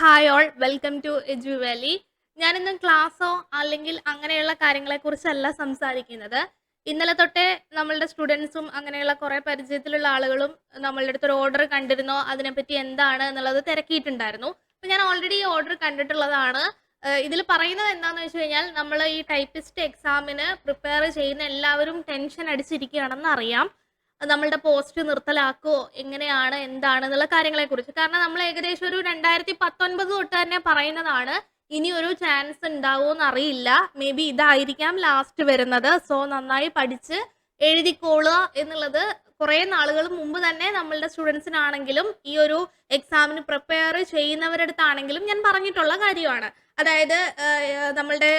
Hi all welcome to Edu Valley ഞാനിന്ന് ക്ലാസ്സോ അല്ലെങ്കിൽ അങ്ങനെയുള്ള കാര്യങ്ങളെ കുറിച്ചല്ല സംസാരിക്കുന്നത്. ഇന്നലെ തൊട്ടേ നമ്മളുടെ സ്റ്റുഡൻസും അങ്ങനെയുള്ള കുറേ പരിചയത്തിലുള്ള ആളുകളും നമ്മളുടെ അടുത്തൊരു ഓർഡർ കണ്ടിരുന്നോ. അതിനെപ്പറ്റി എന്താണ് എന്നുള്ളത് തിരക്കിയിട്ടുണ്ടായിരുന്നു. അപ്പോൾ ഞാൻ ഓൾറെഡി ഈ ഓർഡർ കണ്ടിട്ടുള്ളതാണ്. ഇതിൽ പറയുന്നത് എന്താണെന്ന് വെച്ച് കഴിഞ്ഞാൽ നമ്മൾ ഈ ടൈപ്പിസ്റ്റ് എക്സാമിന് പ്രിപ്പയർ ചെയ്യുന്ന എല്ലാവരും ടെൻഷൻ അടിച്ചിരിക്കുകയാണെന്ന് അറിയാം. നമ്മളുടെ പോസ്റ്റ് നിർത്തലാക്കുമോ എങ്ങനെയാണ്? എന്താണ്? എന്നുള്ള കാര്യങ്ങളെ കുറിച്ച് കാരണം നമ്മൾ ഏകദേശം ഒരു രണ്ടായിരത്തി പത്തൊൻപത് തൊട്ട് തന്നെ പറയുന്നതാണ് ഇനി ഒരു ചാൻസ് ഉണ്ടാവുമോ അറിയില്ല. മേ ബി ഇതായിരിക്കാം ലാസ്റ്റ് വരുന്നത്. സോ നന്നായി പഠിച്ച് എഴുതിക്കോളുക എന്നുള്ളത് കുറേ നാളുകൾ മുമ്പ് തന്നെ നമ്മളുടെ സ്റ്റുഡൻസിനാണെങ്കിലും ഈ ഒരു എക്സാമിന് പ്രിപ്പയർ ചെയ്യുന്നവരുടെ അടുത്താണെങ്കിലും ഞാൻ പറഞ്ഞിട്ടുള്ള കാര്യമാണ്. അതായത് നമ്മളുടെ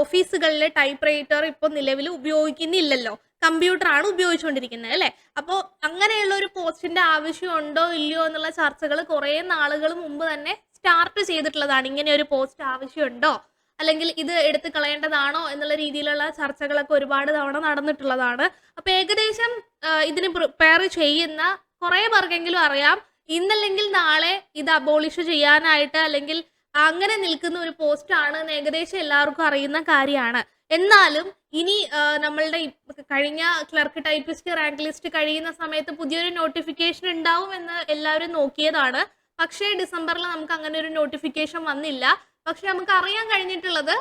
ഓഫീസുകളിലെ ടൈപ്പ് റൈറ്റർ ഇപ്പോൾ നിലവിൽ ഉപയോഗിക്കുന്നില്ലല്ലോ. കമ്പ്യൂട്ടർ ആണ് ഉപയോഗിച്ചുകൊണ്ടിരിക്കുന്നത് അല്ലേ? അപ്പോൾ അങ്ങനെയുള്ള ഒരു പോസ്റ്റിന്റെ ആവശ്യം ഉണ്ടോ ഇല്ലയോ എന്നുള്ള ചർച്ചകൾ കുറേ നാളുകൾ മുമ്പ് തന്നെ സ്റ്റാർട്ട് ചെയ്തിട്ടുള്ളതാണ്. ഇങ്ങനെ ഒരു പോസ്റ്റ് ആവശ്യമുണ്ടോ? അല്ലെങ്കിൽ ഇത് എടുത്തു കളയേണ്ടതാണോ എന്നുള്ള രീതിയിലുള്ള ചർച്ചകളൊക്കെ ഒരുപാട് തവണ നടന്നിട്ടുള്ളതാണ്. അപ്പൊ ഏകദേശം ഇതിന് പ്രിപ്പയർ ചെയ്യുന്ന കുറേ പേർക്കെങ്കിലും അറിയാം. ഇന്നല്ലെങ്കിൽ നാളെ ഇത് അബോളിഷ് ചെയ്യാനായിട്ട് അല്ലെങ്കിൽ അങ്ങനെ നിൽക്കുന്ന ഒരു പോസ്റ്റ് ആണ് എന്ന് ഏകദേശം എല്ലാവർക്കും അറിയുന്ന കാര്യമാണ്. എന്നാലും ഇനി നമ്മളുടെ കഴിഞ്ഞ ക്ലർക്ക് ടൈപ്പിസ്റ്റ് റാങ്ക് ലിസ്റ്റ് കഴിയുന്ന സമയത്ത് പുതിയൊരു നോട്ടിഫിക്കേഷൻ ഉണ്ടാവും എന്ന് എല്ലാവരും നോക്കിയതാണ്. പക്ഷേ ഡിസംബറിൽ നമുക്ക് അങ്ങനെ ഒരു നോട്ടിഫിക്കേഷൻ വന്നില്ല. പക്ഷെ നമുക്ക് അറിയാൻ കഴിഞ്ഞിട്ടുള്ളത്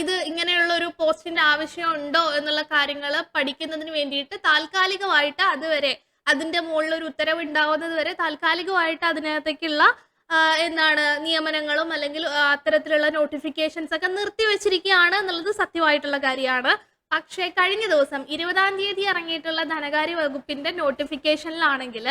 ഇത് ഇങ്ങനെയുള്ള ഒരു പോസ്റ്റിന്റെ ആവശ്യം ഉണ്ടോ എന്നുള്ള കാര്യങ്ങൾ പഠിക്കുന്നതിന് വേണ്ടിയിട്ട് താൽക്കാലികമായിട്ട് അതുവരെ അതിന്റെ മുകളിൽ ഒരു ഉത്തരവ് ഉണ്ടാവുന്നത് വരെ താൽക്കാലികമായിട്ട് അതിനകത്തേക്കുള്ള എന്താണ് നിയമനങ്ങളും അല്ലെങ്കിൽ അത്തരത്തിലുള്ള നോട്ടിഫിക്കേഷൻസ് ഒക്കെ നിർത്തിവെച്ചിരിക്കുകയാണ് എന്നുള്ളത് സത്യമായിട്ടുള്ള കാര്യമാണ്. പക്ഷേ കഴിഞ്ഞ ദിവസം ഇരുപതാം തീയതി ഇറങ്ങിയിട്ടുള്ള ധനകാര്യ വകുപ്പിന്റെ നോട്ടിഫിക്കേഷനിലാണെങ്കിൽ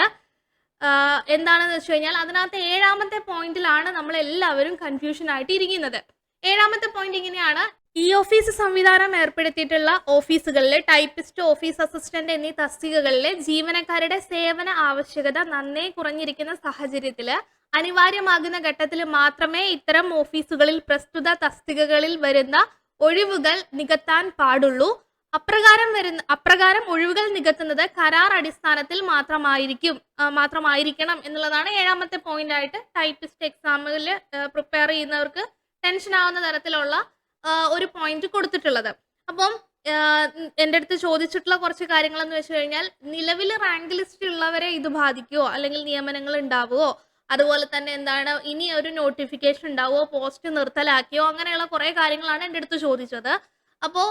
എന്താണെന്ന് വെച്ച് കഴിഞ്ഞാൽ അതിനകത്ത് ഏഴാമത്തെ പോയിന്റിലാണ് നമ്മൾ എല്ലാവരും കൺഫ്യൂഷൻ ആയിട്ട് ഇരിക്കുന്നത്. ഏഴാമത്തെ പോയിന്റ് ഇങ്ങനെയാണ്. ഇ ഓഫീസ് സംവിധാനം ഏർപ്പെടുത്തിയിട്ടുള്ള ഓഫീസുകളിലെ ടൈപ്പിസ്റ്റ് ഓഫീസ് അസിസ്റ്റന്റ് എന്നീ തസ്തികകളിലെ ജീവനക്കാരുടെ സേവന ആവശ്യകത നന്നേ കുറഞ്ഞിരിക്കുന്ന സാഹചര്യത്തിൽ അനിവാര്യമാകുന്ന ഘട്ടത്തിൽ മാത്രമേ ഇത്തരം ഓഫീസുകളിൽ പ്രസ്തുത തസ്തികകളിൽ വരുന്ന ഒഴിവുകൾ നികത്താൻ പാടുള്ളൂ. അപ്രകാരം വരുന്ന അപ്രകാരം ഒഴിവുകൾ നികത്തുന്നത് കരാർ അടിസ്ഥാനത്തിൽ മാത്രമായിരിക്കും മാത്രമായിരിക്കണം എന്നുള്ളതാണ് ഏഴാമത്തെ പോയിന്റ് ആയിട്ട് ടൈപ്പിസ്റ്റ് എക്സാമിൽ പ്രിപ്പയർ ചെയ്യുന്നവർക്ക് ടെൻഷൻ ആവുന്ന തരത്തിലുള്ള ഒരു പോയിന്റ് കൊടുത്തിട്ടുള്ളത്. അപ്പം എന്റെ അടുത്ത് ചോദിച്ചിട്ടുള്ള കുറച്ച് കാര്യങ്ങൾ എന്ന് വെച്ച് കഴിഞ്ഞാൽ നിലവിൽ റാങ്ക് ലിസ്റ്റ് ഉള്ളവരെ ഇത് ബാധിക്കുമോ അല്ലെങ്കിൽ നിയമനങ്ങൾ ഉണ്ടാവുമോ അതുപോലെ തന്നെ എന്താണ് ഇനി ഒരു നോട്ടിഫിക്കേഷൻ ഉണ്ടാവോ പോസ്റ്റ് നിർത്തലാക്കിയോ അങ്ങനെയുള്ള കുറേ കാര്യങ്ങളാണ് എന്റെ അടുത്ത് ചോദിച്ചത്. അപ്പോൾ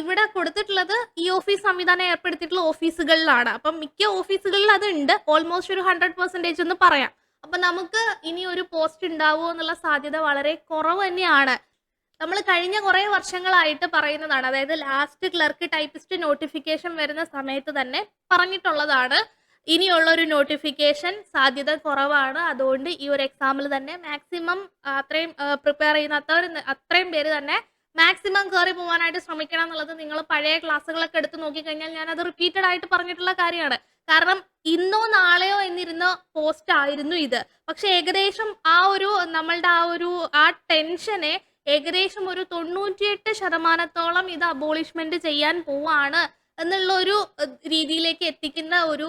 ഇവിടെ കൊടുത്തിട്ടുള്ളത് ഈ ഓഫീസ് സംവിധാനം ഏർപ്പെടുത്തിയിട്ടുള്ള ഓഫീസുകളിലാണ് അപ്പം മിക്ക ഓഫീസുകളിൽ അത് ഉണ്ട് ഓൾമോസ്റ്റ് ഒരു ഹൺഡ്രഡ് പെർസെന്റേജ് എന്ന് പറയാം. അപ്പം നമുക്ക് ഇനി ഒരു പോസ്റ്റ് ഉണ്ടാവുമോ എന്നുള്ള സാധ്യത വളരെ കുറവ് തന്നെയാണ്. നമ്മൾ കഴിഞ്ഞ കുറേ വർഷങ്ങളായിട്ട് പറയുന്നതാണ്. അതായത് ലാസ്റ്റ് ക്ലർക്ക് ടൈപ്പിസ്റ്റ് നോട്ടിഫിക്കേഷൻ വരുന്ന സമയത്ത് തന്നെ പറഞ്ഞിട്ടുള്ളതാണ്. ഇനിയുള്ള ഒരു നോട്ടിഫിക്കേഷൻ സാധ്യത കുറവാണ്. അതുകൊണ്ട് ഈ ഒരു എക്സാമിൽ തന്നെ മാക്സിമം അത്രയും പ്രിപ്പയർ ചെയ്യുന്ന അത്രയും അത്രയും പേര് തന്നെ മാക്സിമം കയറി പോകാനായിട്ട് ശ്രമിക്കണം എന്നുള്ളത് നിങ്ങൾ പഴയ ക്ലാസ്സുകളൊക്കെ എടുത്ത് നോക്കിക്കഴിഞ്ഞാൽ ഞാൻ അത് റിപ്പീറ്റഡ് ആയിട്ട് പറഞ്ഞിട്ടുള്ള കാര്യമാണ്. കാരണം ഇന്നോ നാളെയോ എന്നിരുന്ന പോസ്റ്റ് ആയിരുന്നു ഇത്. പക്ഷെ ഏകദേശം ആ ഒരു നമ്മളുടെ ആ ഒരു ആ ടെൻഷനെ ഏകദേശം ഒരു തൊണ്ണൂറ്റിയെട്ട് ശതമാനത്തോളം ഇത് അബോളിഷ്മെന്റ് ചെയ്യാൻ പോവാണ്. എന്നുള്ള ഒരു രീതിയിലേക്ക് എത്തിക്കുന്ന ഒരു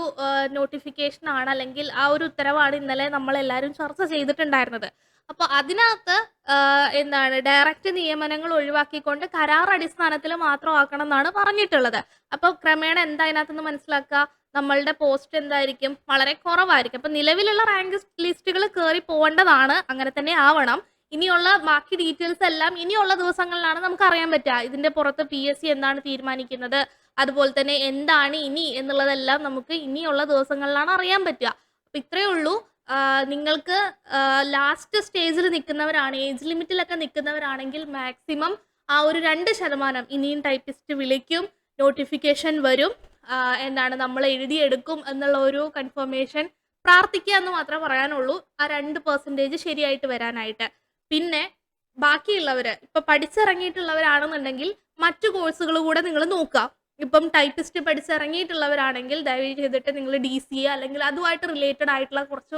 നോട്ടിഫിക്കേഷൻ ആണ് അല്ലെങ്കിൽ ആ ഒരു ഉത്തരവാണ് ഇന്നലെ നമ്മൾ എല്ലാവരും ചർച്ച ചെയ്തിട്ടുണ്ടായിരുന്നത്. അപ്പോൾ അതിനകത്ത് എന്താണ് ഡയറക്റ്റ് നിയമനങ്ങൾ ഒഴിവാക്കിക്കൊണ്ട് കരാർ അടിസ്ഥാനത്തിൽ മാത്രമാക്കണം എന്നാണ് പറഞ്ഞിട്ടുള്ളത്. അപ്പോൾ ക്രമേണ എന്താ അതിനകത്തുനിന്ന് മനസ്സിലാക്കുക? നമ്മളുടെ പോസ്റ്റ് എന്തായിരിക്കും? വളരെ കുറവായിരിക്കും. അപ്പൊ നിലവിലുള്ള റാങ്ക് ലിസ്റ്റുകൾ കയറി പോകേണ്ടതാണ്. അങ്ങനെ തന്നെ ആവണം. ഇനിയുള്ള ബാക്കി ഡീറ്റെയിൽസ് എല്ലാം ഇനിയുള്ള ദിവസങ്ങളിലാണ് നമുക്ക് അറിയാൻ പറ്റുക. ഇതിന്റെ പുറത്ത് പി എന്താണ് തീരുമാനിക്കുന്നത്? അതുപോലെ തന്നെ എന്താണ് ഇനി എന്നുള്ളതെല്ലാം നമുക്ക് ഇനിയുള്ള ദിവസങ്ങളിലാണ് അറിയാൻ പറ്റുക. അപ്പൊ ഇത്രയേ ഉള്ളൂ. നിങ്ങൾക്ക് ലാസ്റ്റ് സ്റ്റേജിൽ നിൽക്കുന്നവരാണ് ഏജ് ലിമിറ്റിലൊക്കെ നിൽക്കുന്നവരാണെങ്കിൽ മാക്സിമം ആ ഒരു രണ്ട് ശതമാനം ഇനിയും ടൈപ്പിസ്റ്റ് വിളിക്കും നോട്ടിഫിക്കേഷൻ വരും. എന്താണ് നമ്മൾ എഴുതിയെടുക്കും എന്നുള്ള ഒരു കൺഫർമേഷൻ പ്രാർത്ഥിക്കുക എന്ന് മാത്രമേ പറയാനുള്ളൂ. ആ രണ്ട് പെർസെന്റേജ് ശരിയായിട്ട് വരാനായിട്ട്. പിന്നെ ബാക്കിയുള്ളവർ ഇപ്പം പഠിച്ചിറങ്ങിയിട്ടുള്ളവരാണെന്നുണ്ടെങ്കിൽ മറ്റു കോഴ്സുകൾ കൂടെ നിങ്ങൾ നോക്കുക. ഇപ്പം ടൈപ്പിസ്റ്റ് പഠിച്ചിറങ്ങിയിട്ടുള്ളവരാണെങ്കിൽ ദയവ് ചെയ്തിട്ട് നിങ്ങൾ ഡി സി എ അല്ലെങ്കിൽ അതുമായിട്ട് റിലേറ്റഡ് ആയിട്ടുള്ള കുറച്ച്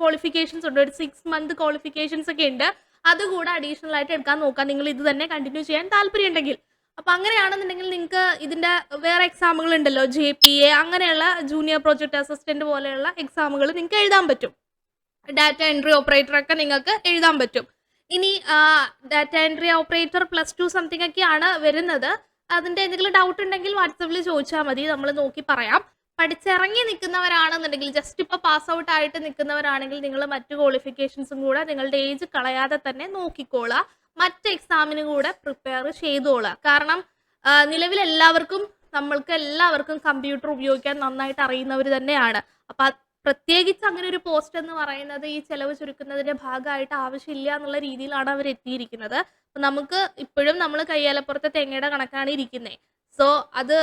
ക്വാളിഫിക്കേഷൻസ് ഉണ്ട്. ഒരു സിക്സ് മന്ത് ക്വാളിഫിക്കേഷൻസ് ഒക്കെ ഉണ്ട്. അതുകൂടെ അഡീഷണൽ ആയിട്ട് എടുക്കാൻ നോക്കാം. നിങ്ങൾ ഇത് തന്നെ കണ്ടിന്യൂ ചെയ്യാൻ താല്പര്യം ഉണ്ടെങ്കിൽ അപ്പം അങ്ങനെയാണെന്നുണ്ടെങ്കിൽ നിങ്ങൾക്ക് ഇതിന്റെ വേറെ എക്സാമുകൾ ഉണ്ടല്ലോ. ജെ പി എ അങ്ങനെയുള്ള ജൂനിയർ പ്രോജക്ട് അസിസ്റ്റന്റ് പോലെയുള്ള എക്സാമുകൾ നിങ്ങൾക്ക് എഴുതാൻ പറ്റും. ഡാറ്റ എൻട്രി ഓപ്പറേറ്റർ ഒക്കെ നിങ്ങൾക്ക് എഴുതാൻ പറ്റും. ഇനി data entry operator plus two something ഒക്കെയാണ് വരുന്നത്. അതിന്റെ എന്തെങ്കിലും ഡൗട്ട് ഉണ്ടെങ്കിൽ വാട്സപ്പിൽ ചോദിച്ചാൽ മതി. നമ്മൾ നോക്കി പറയാം. പഠിച്ചിറങ്ങി നിൽക്കുന്നവരാണെന്നുണ്ടെങ്കിൽ ജസ്റ്റ് ഇപ്പോൾ പാസ് ഔട്ട് ആയിട്ട് നിൽക്കുന്നവരാണെങ്കിൽ നിങ്ങൾ മറ്റു ക്വാളിഫിക്കേഷൻസും കൂടെ നിങ്ങളുടെ ഏജ് കളയാതെ തന്നെ നോക്കിക്കോളുക. മറ്റ് എക്സാമിനും കൂടെ പ്രിപ്പയർ ചെയ്തോളുക. കാരണം നിലവിൽ എല്ലാവർക്കും നമ്മൾക്ക് എല്ലാവർക്കും കമ്പ്യൂട്ടർ ഉപയോഗിക്കാൻ നന്നായിട്ട് അറിയുന്നവർ തന്നെയാണ്. അപ്പൊ പ്രത്യേകിച്ച് അങ്ങനെ ഒരു പോസ്റ്റ് എന്ന് പറയുന്നത് ഈ ചെലവ് ചുരുക്കുന്നതിന്റെ ഭാഗമായിട്ട് ആവശ്യമില്ല എന്നുള്ള രീതിയിലാണ് അവർ എത്തിയിരിക്കുന്നത്. നമുക്ക് ഇപ്പോഴും നമ്മൾ കയ്യാലപ്പുറത്തെ തേങ്ങയുടെ കണക്കാണ് ഇരിക്കുന്നത് സോ അത്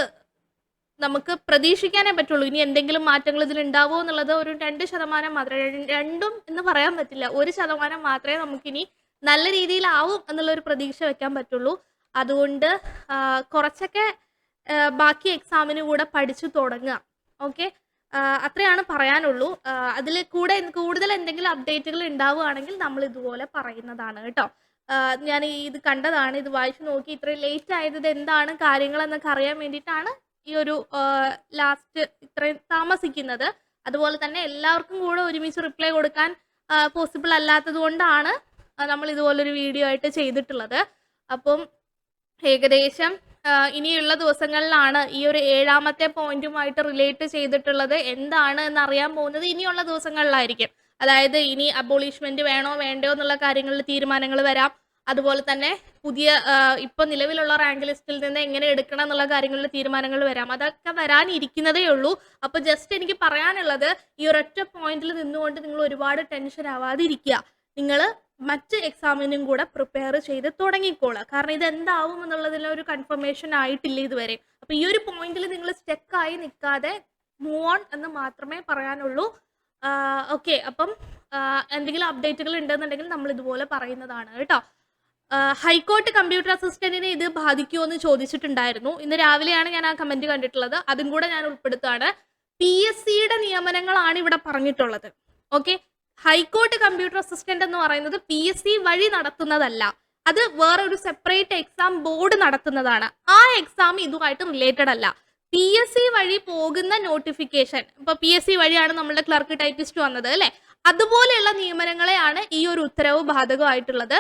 നമുക്ക് പ്രതീക്ഷിക്കാനേ പറ്റുള്ളൂ. ഇനി എന്തെങ്കിലും മാറ്റങ്ങൾ ഇതിൽ ഉണ്ടാവുമോ എന്നുള്ളത് ഒരു രണ്ട് ശതമാനം മാത്രമേ രണ്ടും എന്ന് പറയാൻ പറ്റില്ല. ഒരു ശതമാനം മാത്രമേ നമുക്കിനി നല്ല രീതിയിലാവും എന്നുള്ള ഒരു പ്രതീക്ഷ വെക്കാൻ പറ്റുള്ളൂ. അതുകൊണ്ട് കുറച്ചൊക്കെ ബാക്കി എക്സാമിന് കൂടെ പഠിച്ചു തുടങ്ങുക. ഓക്കെ അത്രയാണ് പറയാനുള്ളൂ. അതിൽ കൂടെ കൂടുതൽ എന്തെങ്കിലും അപ്ഡേറ്റുകൾ ഉണ്ടാവുകയാണെങ്കിൽ നമ്മൾ ഇതുപോലെ പറയുന്നതാണ് കേട്ടോ. ഞാൻ ഇത് കണ്ടതാണ് ഇത് വായിച്ചു നോക്കി ഇത്രയും ലേറ്റ് ആയത് എന്താണ് കാര്യങ്ങൾ എന്നൊക്കെ അറിയാൻ വേണ്ടിയിട്ടാണ് ഈ ഒരു ലാസ്റ്റ് ഇത്രയും താമസിക്കുന്നത്. അതുപോലെ തന്നെ എല്ലാവർക്കും കൂടെ ഒരുമിച്ച് റിപ്ലൈ കൊടുക്കാൻ പോസിബിൾ അല്ലാത്തത് കൊണ്ടാണ് നമ്മൾ ഇതുപോലൊരു വീഡിയോ ആയിട്ട് ചെയ്തിട്ടുള്ളത്. അപ്പം ഏകദേശം ഇനിയുള്ള ദിവസങ്ങളിലാണ് ഈ ഒരു ഏഴാമത്തെ പോയിന്റുമായിട്ട് റിലേറ്റ് ചെയ്തിട്ടുള്ളത്. എന്താണ് എന്ന് അറിയാൻ പോകുന്നത് ഇനിയുള്ള ദിവസങ്ങളിലായിരിക്കും. അതായത് ഇനി അബോളിഷ്മെന്റ് വേണോ വേണ്ടോ എന്നുള്ള കാര്യങ്ങളിൽ തീരുമാനങ്ങൾ വരാം. അതുപോലെ തന്നെ പുതിയ ഇപ്പൊ നിലവിലുള്ള റാങ്ക് ലിസ്റ്റിൽ നിന്ന് എങ്ങനെ എടുക്കണം എന്നുള്ള കാര്യങ്ങളിൽ തീരുമാനങ്ങൾ വരാം. അതൊക്കെ വരാനിരിക്കുന്നതേ ഉള്ളൂ. അപ്പൊ ജസ്റ്റ് എനിക്ക് പറയാനുള്ളത് ഈ ഒരൊറ്റ പോയിന്റിൽ നിന്നുകൊണ്ട് നിങ്ങൾ ഒരുപാട് ടെൻഷൻ ആവാതിരിക്കുക. നിങ്ങൾ മറ്റ് എക്സാമിനും കൂടെ പ്രിപ്പയർ ചെയ്ത് തുടങ്ങിക്കോളുക കാരണം ഇത് എന്താവും എന്നുള്ളതിൽ ഒരു കൺഫർമേഷൻ ആയിട്ടില്ല ഇതുവരെ. അപ്പൊ ഈ ഒരു പോയിന്റിൽ നിങ്ങൾ സ്റ്റെക്കായി നിൽക്കാതെ മൂവ് ഓൺ എന്ന് മാത്രമേ പറയാനുള്ളൂ. ഓക്കെ അപ്പം എന്തെങ്കിലും അപ്ഡേറ്റുകൾ ഉണ്ടെന്നുണ്ടെങ്കിൽ നമ്മൾ ഇതുപോലെ പറയുന്നതാണ് കേട്ടോ. ഹൈക്കോർട്ട് കമ്പ്യൂട്ടർ അസിസ്റ്റന്റിനെ ഇത് ബാധിക്കുമോ എന്ന് ചോദിച്ചിട്ടുണ്ടായിരുന്നു. ഇന്ന് രാവിലെയാണ് ഞാൻ ആ കമന്റ് കണ്ടിട്ടുള്ളത്. അതും കൂടെ ഞാൻ ഉൾപ്പെടുത്തുകയാണ് പി എസ് സിയുടെ നിയമനങ്ങളാണ് ഇവിടെ പറഞ്ഞിട്ടുള്ളത്. ഓക്കെ ഹൈക്കോർട്ട് കമ്പ്യൂട്ടർ അസിസ്റ്റന്റ് എന്ന് പറയുന്നത് പി എസ് സി വഴി നടത്തുന്നതല്ല. അത് വേറൊരു സെപ്പറേറ്റ് എക്സാം ബോർഡ് നടത്തുന്നതാണ്. ആ എക്സാം ഇതുമായിട്ട് റിലേറ്റഡ് അല്ല. പി എസ് സി വഴി പോകുന്ന നോട്ടിഫിക്കേഷൻ ഇപ്പൊ പി എസ് സി വഴിയാണ് നമ്മളുടെ ക്ലർക്ക് ടൈപ്പിസ്റ്റ് വന്നത് അല്ലെ? അതുപോലെയുള്ള നിയമനങ്ങളെയാണ് ഈ ഒരു ഉത്തരവ് ബാധകമായിട്ടുള്ളത്.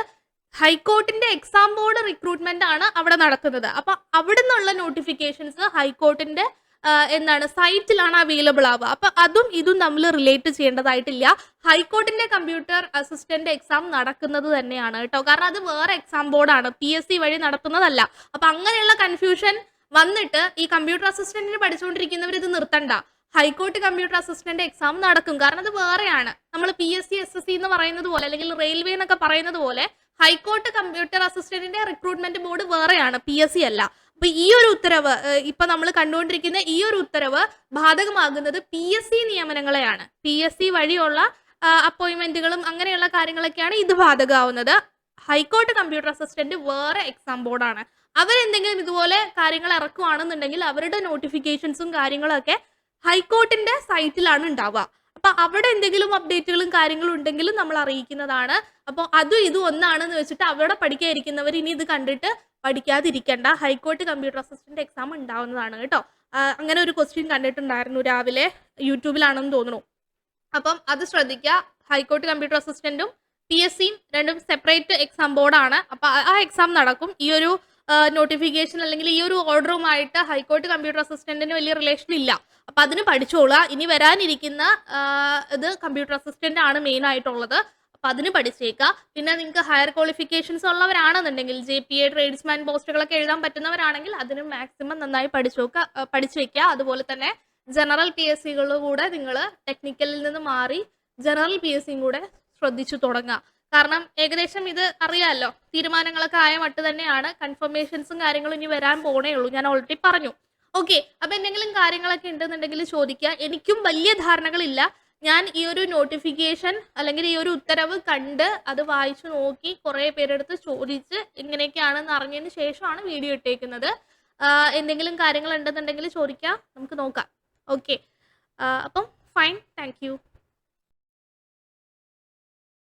ഹൈക്കോർട്ടിന്റെ എക്സാം ബോർഡ് റിക്രൂട്ട്മെന്റ് ആണ് അവിടെ നടക്കുന്നത്. അപ്പൊ അവിടെ നിന്നുള്ള നോട്ടിഫിക്കേഷൻസ് ഹൈക്കോർട്ടിന്റെ എന്താണ് സൈറ്റിലാണ് അവൈലബിൾ ആവുക. അപ്പൊ അതും ഇതും നമ്മൾ റിലേറ്റ് ചെയ്യേണ്ടതായിട്ടില്ല. ഹൈക്കോർട്ടിന്റെ കമ്പ്യൂട്ടർ അസിസ്റ്റന്റ് എക്സാം നടക്കുന്നത് തന്നെയാണ് കേട്ടോ. കാരണം അത് വേറെ എക്സാം ബോർഡാണ് പി എസ് സി വഴി നടത്തുന്നതല്ല അപ്പൊ അങ്ങനെയുള്ള കൺഫ്യൂഷൻ വന്നിട്ട് ഈ കമ്പ്യൂട്ടർ അസിസ്റ്റന്റിന് പഠിച്ചുകൊണ്ടിരിക്കുന്നവർ ഇത് നിർത്തണ്ട. High court computer assistant exam നടക്കും. കാരണം അത് വേറെയാണ്. നമ്മൾ P S C S S C എന്ന് പറയുന്നത് പോലെ അല്ലെങ്കിൽ റെയിൽവേ എന്നൊക്കെ പറയുന്നത് പോലെ ഹൈക്കോർട്ട് കമ്പ്യൂട്ടർ അസിസ്റ്റന്റിന്റെ റിക്രൂട്ട്മെന്റ് ബോർഡ് വേറെയാണ്. പി എസ് സി അല്ല. അപ്പൊ ഈ ഒരു ഉത്തരവ് ഇപ്പൊ നമ്മൾ കണ്ടുകൊണ്ടിരിക്കുന്ന ഈ ഒരു ഉത്തരവ് ബാധകമാകുന്നത് പി എസ് സി നിയമനങ്ങളെയാണ്. പി എസ് സി വഴിയുള്ള അപ്പോയിന്റ്മെന്റുകളും അങ്ങനെയുള്ള കാര്യങ്ങളൊക്കെയാണ് ഇത് ബാധകമാവുന്നത്. ഹൈക്കോർട്ട് കമ്പ്യൂട്ടർ അസിസ്റ്റന്റ് വേറെ എക്സാം ബോർഡാണ് അവരെന്തെങ്കിലും ഇതുപോലെ കാര്യങ്ങൾ ഇറക്കുവാണെന്നുണ്ടെങ്കിൽ അവരുടെ നോട്ടിഫിക്കേഷൻസും കാര്യങ്ങളൊക്കെ ഹൈക്കോർട്ടിന്റെ സൈറ്റിലാണ് ഉണ്ടാവുക. അപ്പൊ അവിടെ എന്തെങ്കിലും അപ്ഡേറ്റുകളും കാര്യങ്ങളും ഉണ്ടെങ്കിലും നമ്മൾ അറിയിക്കുന്നതാണ്. അപ്പോൾ അതും ഇതും ഒന്നാണെന്ന് വെച്ചിട്ട് അവിടെ പഠിക്കാതിരിക്കുന്നവർ ഇനി ഇത് കണ്ടിട്ട് പഠിക്കാതിരിക്കണ്ട. High court computer assistant exam ഉണ്ടാവുന്നതാണ് കേട്ടോ. അങ്ങനെ ഒരു ക്വസ്റ്റ്യൻ കണ്ടിട്ടുണ്ടായിരുന്നു രാവിലെ യൂട്യൂബിലാണെന്ന് തോന്നുന്നു. അപ്പം അത് ശ്രദ്ധിക്കുക ഹൈക്കോർട്ട് കമ്പ്യൂട്ടർ അസിസ്റ്റന്റും പി എസ് സിയും രണ്ടും സെപ്പറേറ്റ് എക്സാം ബോർഡാണ് അപ്പൊ ആ- ആ എക്സാം നടക്കും. ഈ ഒരു നോട്ടിഫിക്കേഷൻ അല്ലെങ്കിൽ ഈ ഒരു ഓർഡറുമായിട്ട് ഹൈക്കോർട്ട് കമ്പ്യൂട്ടർ അസിസ്റ്റന്റിന് വലിയ റിലേഷൻ ഇല്ല. അപ്പൊ അതിന് പഠിച്ചോളുക. ഇനി വരാനിരിക്കുന്ന ഇത് കമ്പ്യൂട്ടർ അസിസ്റ്റന്റ് ആണ് മെയിൻ ആയിട്ടുള്ളത്. അപ്പൊ അതിന് പഠിച്ചേക്കുക പിന്നെ നിങ്ങൾക്ക് ഹയർ ക്വാളിഫിക്കേഷൻസ് ഉള്ളവരാണെന്നുണ്ടെങ്കിൽ ജെ പി എ ട്രേഡ്സ്മാൻ പോസ്റ്റുകളൊക്കെ എഴുതാൻ പറ്റുന്നവരാണെങ്കിൽ അതിന് മാക്സിമം നന്നായി പഠിച്ചു നോക്കുക പഠിച്ചു വെക്കുക അതുപോലെ തന്നെ ജനറൽ പി എസ് സികളിൽ കൂടെ നിങ്ങൾ ടെക്നിക്കലിൽ നിന്ന് മാറി ജനറൽ പി എസ് സിയും കൂടെ ശ്രദ്ധിച്ചു തുടങ്ങുക കാരണം ഏകദേശം ഇത് അറിയാമല്ലോ തീരുമാനങ്ങളൊക്കെ ആയ മട്ട് തന്നെയാണ്. കൺഫർമേഷൻസും കാര്യങ്ങളും ഇനി വരാൻ പോണേ ഉള്ളൂ. ഞാൻ ഓൾറെഡി പറഞ്ഞു. ഓക്കെ അപ്പൊ എന്തെങ്കിലും കാര്യങ്ങളൊക്കെ ഉണ്ടെന്നുണ്ടെങ്കിൽ ചോദിക്കുക. എനിക്കും വലിയ ധാരണകളില്ല. ഞാൻ ഈ ഒരു നോട്ടിഫിക്കേഷൻ അല്ലെങ്കിൽ ഈ ഒരു ഉത്തരവ് കണ്ട് അത് വായിച്ചു നോക്കി കുറെ പേരെടുത്ത് ചോദിച്ച് ഇങ്ങനെയൊക്കെയാണെന്ന് അറിഞ്ഞതിന് ശേഷമാണ് വീഡിയോ ഇട്ടേക്കുന്നത്. എന്തെങ്കിലും കാര്യങ്ങൾ ഉണ്ടെന്നുണ്ടെങ്കിൽ ചോദിക്കാം. നമുക്ക് നോക്കാം. ഓക്കെ അപ്പം ഫൈൻ താങ്ക്